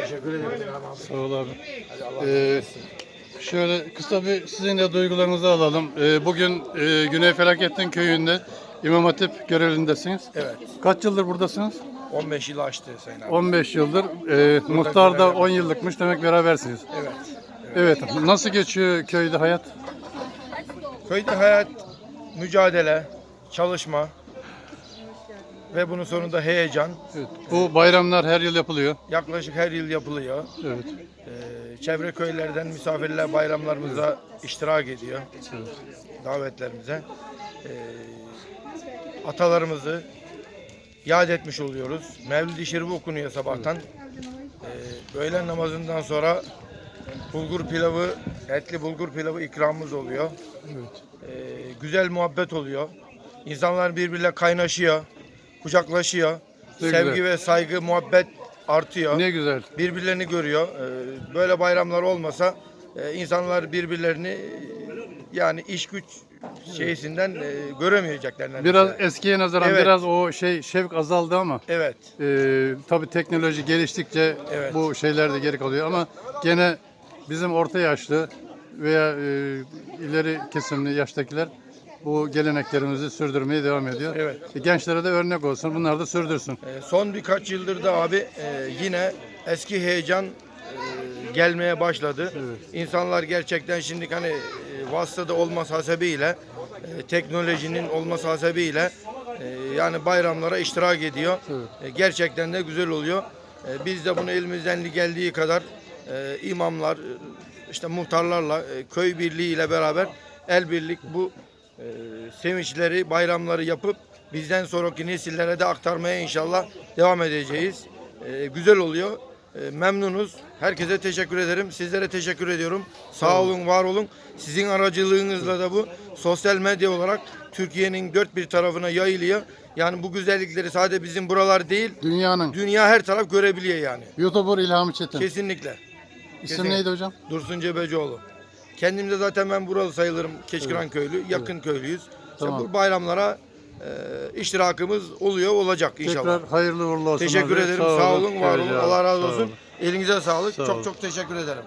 Teşekkür ederim. Sağ ol abi. Ee, şöyle kısa bir sizin de duygularınızı alalım. Ee, bugün e, Güney Felakettin Köyü'nde İmam Hatip görevindesiniz. Evet. Kaç yıldır buradasınız? 15 yıl açtı Sayın abi. 15 yıldır. Ee, muhtar da 10 yıllıkmış demek berabersiniz. Evet. Evet. Nasıl geçiyor köyde hayat? Köyde hayat, mücadele, çalışma ve bunun sonunda heyecan. Evet. Bu bayramlar her yıl yapılıyor. Yaklaşık her yıl yapılıyor. Evet. Ee, çevre köylerden misafirler bayramlarımıza iştirak ediyor. evet. Davetlerimize. Ee, atalarımızı yad etmiş oluyoruz. Mevlid-i Şerif okunuyor sabahtan. Ee, öğlen namazından sonra bulgur pilavı, etli bulgur pilavı ikramımız oluyor. Evet. Ee, güzel muhabbet oluyor. İnsanlar birbiriyle kaynaşıyor, kucaklaşıyor. Ne Sevgi güzel. ve saygı, muhabbet artıyor. Ne güzel. Birbirlerini görüyor. Ee, Böyle bayramlar olmasa e, insanlar birbirlerini e, yani iş güç şeysinden e, göremeyecekler neredeyse. Biraz eskiye nazaran Evet. biraz o şey şevk azaldı ama Evet. e, tabii teknoloji geliştikçe Evet. bu şeyler de geri kalıyor ama gene bizim orta yaşlı veya e, ileri kesimli yaştakiler bu geleneklerimizi sürdürmeye devam ediyor. Evet. E, gençlere de örnek olsun. Bunlar da sürdürsün. E, Son birkaç yıldır da abi e, yine eski heyecan e, gelmeye başladı. İnsanlar gerçekten şimdi hani e, vasıtada olması hasebiyle e, teknolojinin olması hasebiyle e, yani bayramlara iştirak ediyor. E, gerçekten de güzel oluyor. E, biz de bunu elimizden geldiği kadar e, imamlar, e, işte muhtarlarla, e, köy birliği ile beraber el birlik bu e, sevinçleri, bayramları yapıp bizden sonraki nesillere de aktarmaya inşallah devam edeceğiz. E, güzel oluyor. E, memnunuz. Herkese teşekkür ederim. Sizlere teşekkür ediyorum. Sağ olun, var olun. Sizin aracılığınızla da bu sosyal medya olarak Türkiye'nin dört bir tarafına yayılıyor. Yani bu güzellikleri sadece bizim buralar değil, Dünyanın dünya her taraf görebiliyor yani. YouTuber İlhami Çetin. Kesinlikle. İsim kesin. neydi hocam? Dursun Cebecioğlu. Kendim de zaten ben buralı sayılırım. Keşkiran köylü. Yakın köylüyüz. İşte Tamam. bu bayramlara e, iştirakımız oluyor olacak inşallah. Tekrar hayırlı uğurlu olsun. Teşekkür abi. ederim. Sağ olun, var olun. Allah razı. Sağ olsun. olun. Elinize sağlık. Sağ çok olun. çok teşekkür ederim.